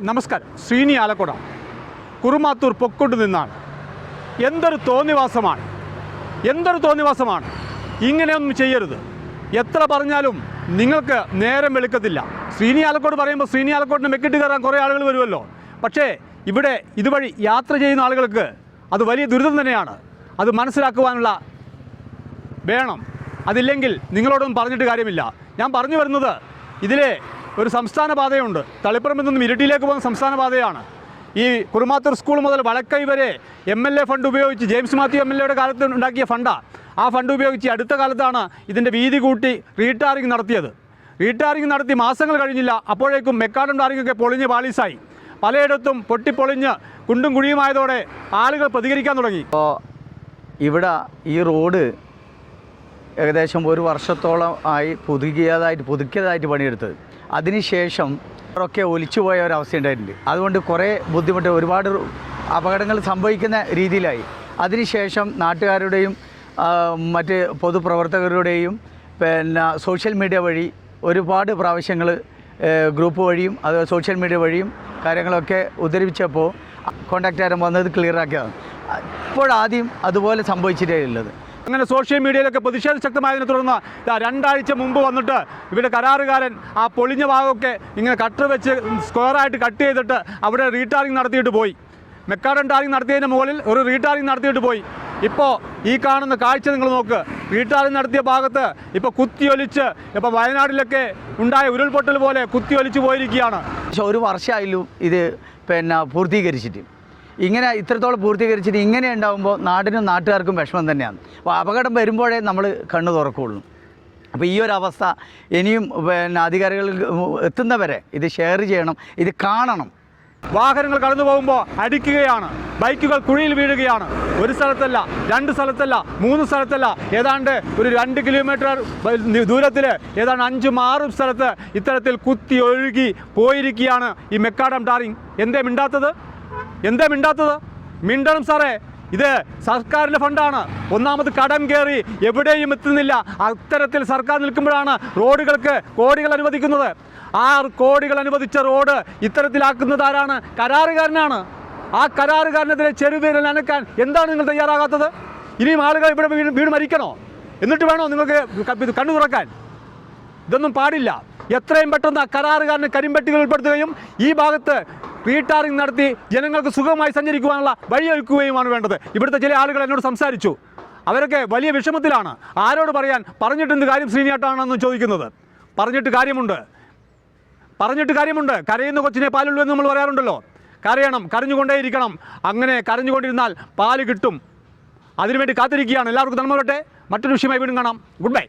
നമസ്കാരം. ശ്രീനി ആലക്കുട. കുറുമാത്തൂർ പൊക്കൊണ്ട് നിന്നാണ്. എന്തൊരു തോന്നിവാസമാണ്. എന്തൊരു തോന്നിവാസമാണ്. ഇങ്ങനെയൊന്നും ചെയ്യരുത്. എത്ര പറഞ്ഞാലും നിങ്ങൾക്ക് നേരം വെളുക്കത്തില്ല. ശ്രീനി ആലക്കോട് പറയുമ്പോൾ ശ്രീനി ആലക്കോട്ടിന് മെക്കിട്ട് കയറാൻ കുറേ ആളുകൾ വരുമല്ലോ. പക്ഷേ ഇവിടെ ഇതുവഴി യാത്ര ചെയ്യുന്ന ആളുകൾക്ക് അത് വലിയ ദുരിതം തന്നെയാണ്. അത് മനസ്സിലാക്കുവാനുള്ള വേണം. അതില്ലെങ്കിൽ നിങ്ങളോടൊന്നും പറഞ്ഞിട്ട് കാര്യമില്ല. ഞാൻ പറഞ്ഞു വരുന്നത് ഇതിലെ ഒരു സംസ്ഥാന പാതയുണ്ട്. തളിപ്പറമ്പിൽ നിന്നും ഇരിട്ടിയിലേക്ക് പോകുന്ന സംസ്ഥാന പാതയാണ്. ഈ കുറുമാത്തൂർ സ്കൂൾ മുതൽ വളക്കൈ വരെ എം എൽ എ ഫണ്ട് ഉപയോഗിച്ച് ജെയിംസ് മാത്യു എം എൽ എയുടെ കാലത്ത് ഉണ്ടാക്കിയ ഫണ്ടാണ് ആ ഫണ്ട് ഉപയോഗിച്ച് അടുത്ത കാലത്താണ് ഇതിന്റെ വീതി കൂട്ടി റീടാറിങ് നടത്തിയത്. റീടാറിങ് നടത്തി മാസങ്ങൾ കഴിഞ്ഞില്ല. അപ്പോഴേക്കും മെക്കാഡം ടാറിങ്ങൊക്കെ പൊളിഞ്ഞ് പാളീസായി. പലയിടത്തും പൊട്ടിപ്പൊളിഞ്ഞ് കുണ്ടും കുഴിയുമായതോടെ ആളുകൾ പ്രതികരിക്കാൻ തുടങ്ങി. ഇപ്പോൾ ഇവിടെ ഈ റോഡ് ഏകദേശം ഒരു വർഷത്തോളം ആയി പുതുക്കിയതായിട്ട് പുതുക്കിയതായിട്ട് പണിയെടുത്തത്. അതിനുശേഷം ഒക്കെ ഒലിച്ചു പോയ ഒരവസ്ഥ ഉണ്ടായിട്ടുണ്ട്. അതുകൊണ്ട് കുറേ ബുദ്ധിമുട്ട് ഒരുപാട് അപകടങ്ങൾ സംഭവിക്കുന്ന രീതിയിലായി. അതിനുശേഷം നാട്ടുകാരുടെയും മറ്റ് പൊതുപ്രവർത്തകരുടെയും പിന്നെ സോഷ്യൽ മീഡിയ വഴി ഒരുപാട് പ്രാവശ്യങ്ങൾ ഗ്രൂപ്പ് വഴിയും അത് സോഷ്യൽ മീഡിയ വഴിയും കാര്യങ്ങളൊക്കെ ഉദ്ധരിപ്പിച്ചപ്പോൾ കോൺടാക്റ്റ് ആരും വന്നത് ക്ലിയറാക്കിയതാണ് ഇപ്പോഴാദ്യം അതുപോലെ സംഭവിച്ചിട്ടേ ഉള്ളത്. അങ്ങനെ സോഷ്യൽ മീഡിയയിലൊക്കെ പ്രതിഷേധം ശക്തമായതിനെ തുടർന്ന് രണ്ടാഴ്ച മുമ്പ് വന്നിട്ട് ഇവിടെ കരാറുകാരൻ ആ പൊളിഞ്ഞ ഭാഗമൊക്കെ ഇങ്ങനെ കട്ടർ വെച്ച് സ്ക്വയറായിട്ട് കട്ട് ചെയ്തിട്ട് അവിടെ റീടാറിങ് നടത്തിയിട്ട് പോയി. മെക്കാഡൻ ടാറിങ് നടത്തിയതിന് മുകളിൽ ഒരു റീടാറിങ് നടത്തിയിട്ട് പോയി. ഇപ്പോൾ ഈ കാണുന്ന കാഴ്ച നിങ്ങൾ നോക്ക്. റീടാറിങ് നടത്തിയ ഭാഗത്ത് ഇപ്പോൾ കുത്തിയൊലിച്ച് ഇപ്പോൾ വയനാട്ടിലൊക്കെ ഉണ്ടായ ഉരുൾപൊട്ടൽ പോലെ കുത്തിയൊലിച്ച് പോയിരിക്കുകയാണ്. പക്ഷെ ഒരു വർഷമായാലും ഇത് പിന്നെ പൂർത്തീകരിച്ചിട്ട് ഇങ്ങനെ ഇത്രത്തോളം പൂർത്തീകരിച്ചിട്ട് ഇങ്ങനെ ഉണ്ടാകുമ്പോൾ നാടിനും നാട്ടുകാർക്കും വിഷമം തന്നെയാണ്. അപ്പോൾ അപകടം വരുമ്പോഴേ നമ്മൾ കണ്ണു തുറക്കുകയുള്ളൂ അപ്പോൾ ഈ ഒരു അവസ്ഥ ഇനിയും പിന്നെ അധികാരികൾ എത്തുന്നവരെ ഇത് ഷെയർ ചെയ്യണം ഇത് കാണണം. വാഹനങ്ങൾ കടന്നു പോകുമ്പോൾ അടിക്കുകയാണ്. ബൈക്കുകൾ കുഴിയിൽ വീഴുകയാണ്. ഒരു സ്ഥലത്തല്ല രണ്ട് സ്ഥലത്തല്ല മൂന്ന് സ്ഥലത്തല്ല. ഏതാണ്ട് ഒരു രണ്ട് കിലോമീറ്റർ ദൂരത്തിൽ ഏതാണ്ട് അഞ്ചും ആറും സ്ഥലത്ത് ഇത്തരത്തിൽ കുത്തി ഒഴുകി പോയിരിക്കുകയാണ് ഈ മെക്കാഡം ടാറിങ്. എന്തേ മിണ്ടാത്തത്? എന്തേ മിണ്ടാത്തത്? മിണ്ടണം സാറേ. ഇത് സർക്കാരിന്റെ ഫണ്ടാണ്. ഒന്നാമത് കടം കയറി എവിടെയും എത്തുന്നില്ല. അത്തരത്തിൽ സർക്കാർ നിൽക്കുമ്പോഴാണ് റോഡുകൾക്ക് കോടികൾ അനുവദിക്കുന്നത്. ആ കോടികൾ അനുവദിച്ച റോഡ് ഇത്തരത്തിലാക്കുന്നത് ആരാണ്? കരാറുകാരനാണ്. ആ കരാറുകാരനെതിരെ ചെറുപേരിൽ അനക്കാൻ എന്താണ് നിങ്ങൾ തയ്യാറാകാത്തത്? ഇനിയും ആളുകൾ ഇവിടെ വീട് വീട് മരിക്കണോ? എന്നിട്ട് വേണോ നിങ്ങൾക്ക് കണ്ണു തുറക്കാൻ? ഇതൊന്നും പാടില്ല. എത്രയും പെട്ടെന്ന് കരാറുകാരനെ കരിമ്പട്ടികൾ ഉൾപ്പെടുത്തുകയും ഈ ഭാഗത്ത് റീടാറിംഗ് നടത്തി ജനങ്ങൾക്ക് സുഖമായി സഞ്ചരിക്കുവാനുള്ള വഴിയൊരുക്കുകയുമാണ് വേണ്ടത്. ഇവിടുത്തെ ചില ആളുകൾ എന്നോട് സംസാരിച്ചു. അവരൊക്കെ വലിയ വിഷമത്തിലാണ്. ആരോട് പറയാൻ പറഞ്ഞിട്ടെന്ത് കാര്യം ശ്രീനിയാട്ടാണെന്ന് ചോദിക്കുന്നത്? പറഞ്ഞിട്ട് കാര്യമുണ്ട്. പറഞ്ഞിട്ട് കാര്യമുണ്ട്. കരയുന്ന കൊച്ചിനെ പാലുള്ളൂ എന്ന് നമ്മൾ പറയാറുണ്ടല്ലോ. കരയണം കരഞ്ഞുകൊണ്ടേയിരിക്കണം. അങ്ങനെ കരഞ്ഞുകൊണ്ടിരുന്നാൽ പാൽ കിട്ടും. അതിനുവേണ്ടി കാത്തിരിക്കുകയാണ്. എല്ലാവർക്കും നന്മ വരട്ടെ. മറ്റൊരു വിഷയമായി വീണ്ടും കാണാം. Good bye